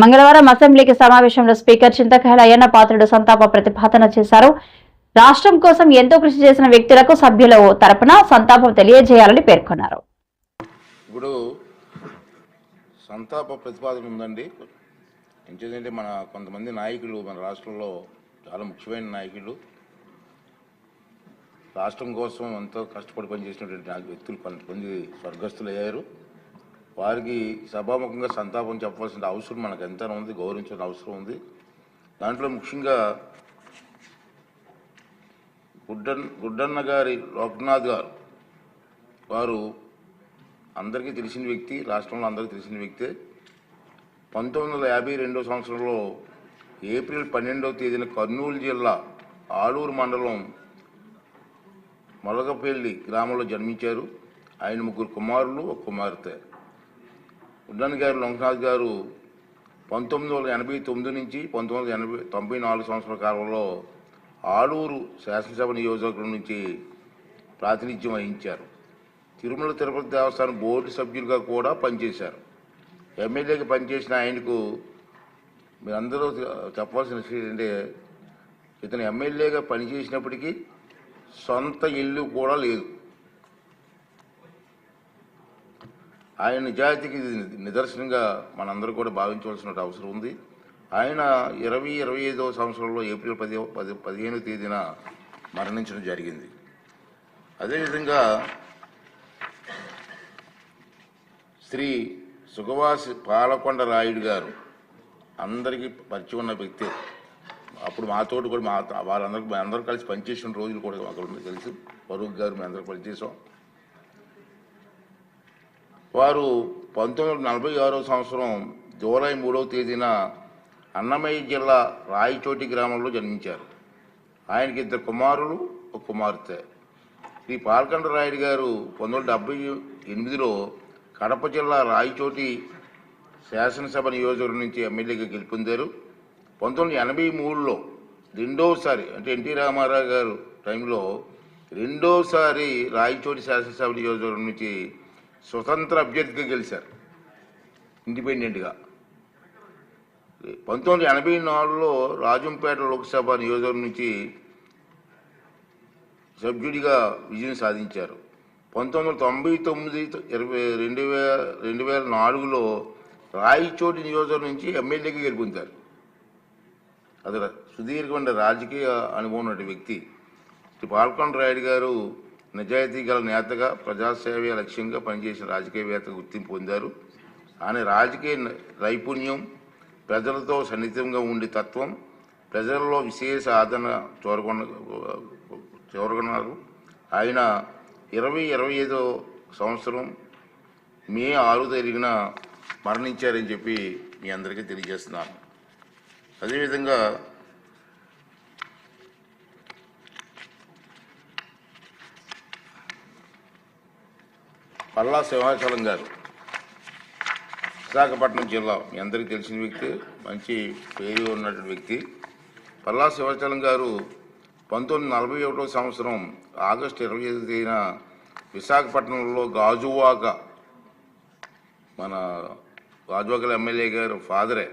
మంగళవారం అసెంబ్లీకి సమావేశంలో స్పీకర్ చింతకాయల అయ్యన్న పాత్రుడు సంతాప ప్రతిపాదన చేశారు. రాష్ట్రం కోసం ఎంతో కృషి చేసిన వ్యక్తులకు సభ్యుల తరపున సంతాపం తెలియజేయాలని పేర్కొన్నారు. ఇప్పుడు సంతాప ప్రతిపాదన ఉందండి. ఎందుకంటే మన కొంతమంది నాయకులు మన రాష్ట్రంలో చాలా ముఖ్యమైన నాయకులు. రాష్ట్రం కోసం ఎంతో కష్టపడి పనిచేసినటువంటి వ్యక్తులు కొంతమంది స్వర్గస్థులు అయ్యారు వారికి సభాముఖంగా సంతాపం చెప్పవలసిన అవసరం మనకు ఎంత ఉంది గౌరవించిన అవసరం ఉంది. దాంట్లో ముఖ్యంగా గుడ్డన్ గుడ్డన్న గారి లోక్నాథ్ గారు వారు అందరికీ తెలిసిన వ్యక్తి రాష్ట్రంలో అందరికీ తెలిసిన వ్యక్తే. పంతొమ్మిది వందల యాభై రెండో సంవత్సరంలో ఏప్రిల్ పన్నెండవ తేదీన కర్నూలు జిల్లా ఆలూరు మండలం మొలగపల్లి గ్రామంలో జన్మించారు. ఆయన ముగ్గురు కుమారులు ఒక కుమార్తె. ఉడ్డన్ గారు లోకనాథ్ గారు పంతొమ్మిది వందల ఎనభై తొమ్మిది నుంచి పంతొమ్మిది వందల ఎనభై తొంభై నాలుగు సంవత్సరాల కాలంలో ఆలూరు శాసనసభ నియోజకవర్గం నుంచి ప్రాతినిధ్యం వహించారు. తిరుమల తిరుపతి దేవస్థానం బోర్డు సభ్యులుగా కూడా పనిచేశారు. ఎమ్మెల్యేగా పనిచేసిన ఆయనకు మీరందరూ చెప్పాల్సిన విషయం ఏంటంటే ఇతను ఎమ్మెల్యేగా పనిచేసినప్పటికీ సొంత ఇల్లు కూడా లేదు. ఆయన నిజాయితీకి ఇది నిదర్శనంగా మనందరూ కూడా భావించవలసిన అవసరం ఉంది. ఆయన ఇరవై ఇరవై ఐదవ సంవత్సరంలో ఏప్రిల్ పది పది పదిహేను తేదీన మరణించడం జరిగింది. అదేవిధంగా శ్రీ సుగవాసి పాలకొండ రాయుడు గారు అందరికీ పరిచయం ఉన్న వ్యక్తి. అప్పుడు మాతోటి కూడా మా వాళ్ళందరికీ మేము కలిసి పనిచేసిన రోజులు కూడా మాకు ఉన్నాయి తెలుసు. ఫరూక్ గారు మేము అందరూ పనిచేసాం వారు పంతొమ్మిది వందల నలభై ఆరో సంవత్సరం జూలై మూడవ తేదీన అన్నమయ్య జిల్లా రాయచోటి గ్రామంలో జన్మించారు. ఆయనకి ఇద్దరు కుమారులు ఒక కుమార్తె. శ్రీ పాల్కండ రాయుడు గారు పంతొమ్మిది డెబ్బై ఎనిమిదిలో కడప జిల్లా రాయచోటి శాసనసభ నియోజకవర్గం నుంచి ఎమ్మెల్యేగా గెలుపొందారు. పంతొమ్మిది ఎనభై మూడులో రెండోసారి అంటే ఎన్టీ రామారావు గారు టైంలో రెండోసారి రాయచోటి శాసనసభ నియోజకవర్గం నుంచి స్వతంత్ర అభ్యర్థిగా గెలిచారు. ఇండిపెండెంట్గా. పంతొమ్మిది వందల ఎనభై నాలుగులో రాజంపేట లోక్సభ నియోజకవర్గం నుంచి సభ్యుడిగా విజయం సాధించారు. పంతొమ్మిది వందల తొంభై తొమ్మిది ఇరవై రెండు వేల రెండు వేల నాలుగులో రాయచోటి నియోజకవర్గం నుంచి ఎమ్మెల్యేగా గెలుపొందారు. అది సుదీర్ఘమైన రాజకీయ అనుభవం ఉన్న వ్యక్తి. శ్రీ పాల్కొండ రాయుడు గారు నిజాయితీ గల నేతగా ప్రజాసేవ లక్ష్యంగా పనిచేసిన రాజకీయవేత్త గుర్తింపు పొందారు. ఆయన రాజకీయ నైపుణ్యం ప్రజలతో సన్నిహితంగా ఉండే తత్వం ప్రజల్లో విశేష ఆదరణ చూరగొన్న చూరగొన్నారు ఆయన ఇరవై ఇరవై ఐదో సంవత్సరం మే ఆరు తారీఖున మరణించారని చెప్పి మీ అందరికీ తెలియజేస్తున్నాను. అదేవిధంగా పల్లా సింహాచలం గారు. విశాఖపట్నం జిల్లా మీ అందరికీ తెలిసిన వ్యక్తి మంచి పేరు ఉన్నటువంటి వ్యక్తి. పల్లా సింహాచలం గారు పంతొమ్మిది నలభై ఒకటో సంవత్సరం ఆగస్టు ఇరవై ఐదు తేదీన విశాఖపట్నంలో గాజువాక మన గాజువాకల ఎమ్మెల్యే గారు ఫాదరే.